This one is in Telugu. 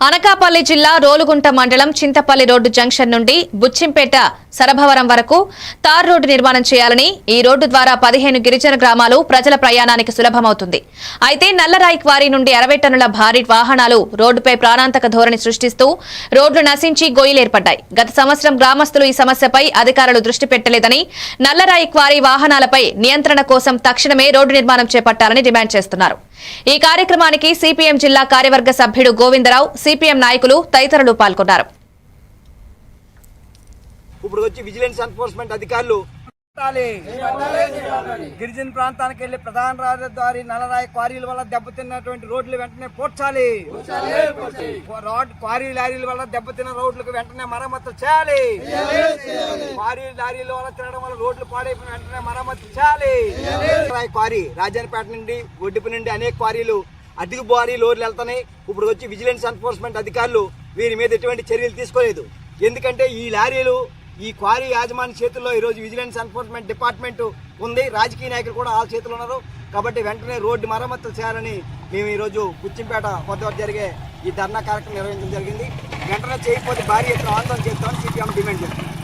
అనకాపల్లి జిల్లా రోలుగుంట మండలం చింతపల్లి రోడ్డు జంక్షన్ నుండి బుచ్చింపేట సరభవరం వరకు తార్ రోడ్డు నిర్మాణం చేయాలని ఈ రోడ్డు ద్వారా పదిహేను గిరిజన గ్రామాలు ప్రజల ప్రయాణానికి సులభమవుతుంది. అయితే నల్లరాయి క్వారీ నుండి అరవై టన్నుల భారీ వాహనాలు రోడ్డుపై ప్రాణాంతక ధోరణి సృష్టిస్తూ రోడ్లు నశించి గొయ్యిలేర్పడ్డాయి గత సంవత్సరం గ్రామస్తులు ఈ సమస్యపై అధికారులు దృష్టి పెట్టలేదని నల్లరాయి క్వారీ వాహనాలపై నియంత్రణ కోసం తక్షణమే రోడ్డు నిర్మాణం చేపట్టాలని డిమాండ్ చేస్తున్నారు. ఈ కార్యక్రమానికి సిపిఎం జిల్లా కార్యవర్గ సభ్యుడు గోవిందరావు సిపిఎం నాయకులు తదితరులు పాల్గొన్నారు. ఇప్పుడు వచ్చి విజిలెన్స్ ఎన్ఫోర్స్మెంట్ అధికారులు గిరిజన ప్రాంతానికి వెళ్ళి ప్రధాన రహదారి నలరాయి క్వారీల వల్ల దెబ్బతిన్నటువంటి రోడ్లు వెంటనే పోడ్చాలి. రోడ్ క్వారీ లారీల వల్ల దెబ్బతిన్న రోడ్లకు వెంటనే మరమ్మతు చేయాలి. క్వారీ లారీల వల్ల తినడం వల్ల రోడ్లు పాడైపోయిన వెంటనే మరమ్మతు చేయాలి. నల్లరాయి క్వారీ రాజానిపేట నుండి ఒడ్డుపు నుండి అనేక క్వారీలు అధిక భారీ లోడ్లు వెళ్తున్నాయి. ఇప్పుడు వచ్చి విజిలెన్స్ ఎన్ఫోర్స్మెంట్ అధికారులు వీరి మీద ఎటువంటి చర్యలు తీసుకోలేదు. ఎందుకంటే ఈ లారీలు ఈ క్వారీ యాజమాన్య చేతుల్లో ఈరోజు విజిలెన్స్ ఎన్ఫోర్స్మెంట్ డిపార్ట్మెంట్ ఉంది. రాజకీయ నాయకులు కూడా వాళ్ళ చేతులు ఉన్నారు. కాబట్టి వెంటనే రోడ్డు మరమ్మతులు చేయాలని మేము ఈరోజు కుచ్చింపేట కొత్త జరిగే ఈ ధర్నా కార్యక్రమం నిర్వహించడం జరిగింది. వెంటనే చేయకపోతే భారీ ఎత్తున ఆందోళన చేస్తామని సిపిఎం డిమాండ్ చేస్తాం